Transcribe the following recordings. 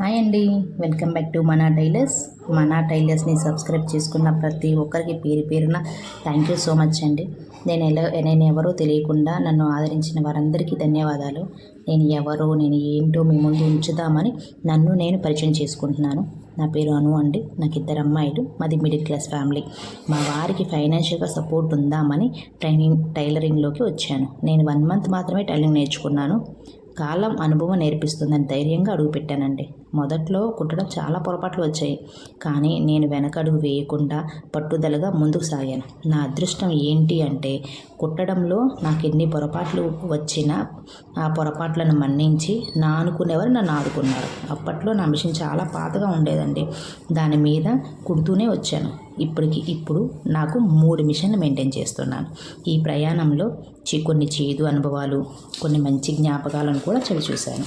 Hi అండి. Welcome back to Mana tailors. Mana టైలర్స్ని subscribe చేసుకున్న ప్రతి ఒక్కరికి పేరు పేరున థ్యాంక్ యూ సో మచ్ అండి. నేను ఎలా నేను ఎవరో తెలియకుండా నన్ను ఆదరించిన వారందరికీ ధన్యవాదాలు. నేను ఎవరో నేను ఏంటో మీ ముందు ఉంచుదామని నన్ను నేను పరిచయం చేసుకుంటున్నాను. నా పేరు అను అండి. నాకు ఇద్దరు అమ్మాయిలు. మాది మిడిల్ క్లాస్ ఫ్యామిలీ. మా వారికి ఫైనాన్షియల్గా సపోర్ట్ ఉందామని ట్రైనింగ్ టైలరింగ్లోకి వచ్చాను. నేను వన్ మంత్ మాత్రమే టైలరింగ్ నేర్చుకున్నాను. కాలం అనుభవం నేర్పిస్తుందని ధైర్యంగా అడుగుపెట్టానండి. మొదట్లో కుట్టడం చాలా పొరపాట్లు వచ్చాయి. కానీ నేను వెనకడుగు వేయకుండా పట్టుదలగా ముందుకు సాగాను. నా అదృష్టం ఏంటి అంటే కుట్టడంలో నాకు ఎన్ని పొరపాట్లు వచ్చినా ఆ పొరపాట్లను మన్నించి నా అనుకునేవారు నన్ను ఆదుకున్నారు. అప్పట్లో నా మిషన్ చాలా పాతగా ఉండేదండి. దాని మీద కుడుతూనే వచ్చాను. ఇప్పటికి ఇప్పుడు నాకు మూడు మిషన్లు మెయింటైన్ చేస్తున్నాను. ఈ ప్రయాణంలో చి- కొన్ని చేదు అనుభవాలు కొన్ని మంచి జ్ఞాపకాలను కూడా చవి చూశాను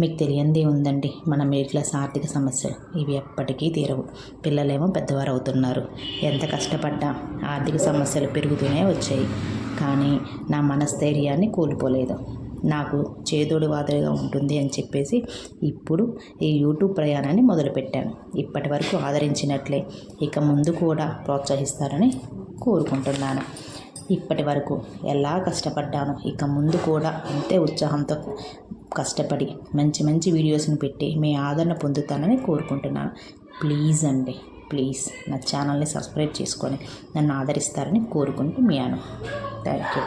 మీకు తెలియందే ఉందండి. మన మిడిల్ క్లాస్ ఆర్థిక సమస్యలు ఇవి ఎప్పటికీ తీరవు. పిల్లలేమో పెద్దవారు అవుతున్నారు ఎంత కష్టపడ్డా ఆర్థిక సమస్యలు పెరుగుతూనే వచ్చాయి. కానీ నా మనస్థైర్యాన్ని కోల్పోలేదు. నాకు చేదోడు వాదోడుగా ఉంటుంది అని చెప్పేసి ఇప్పుడు ఈ యూట్యూబ్ ప్రయాణాన్ని మొదలుపెట్టాను. ఇప్పటి వరకు ఆదరించినట్లే ఇక ముందు కూడా ప్రోత్సహిస్తారని కోరుకుంటున్నాను. ఇప్పటి వరకు ఎలా కష్టపడ్డాను ఇక ముందు కూడా అంతే ఉత్సాహంతో కష్టపడి మంచి మంచి వీడియోస్ని పెట్టి మీ ఆదరణ పొందుతానని కోరుకుంటున్నాను. ప్లీజ్ అండి ప్లీజ్ నా ఛానల్ని సబ్స్క్రైబ్ చేసుకొని నన్ను ఆదరిస్తారని కోరుకుంటూ మీ అను థ్యాంక్ యూ.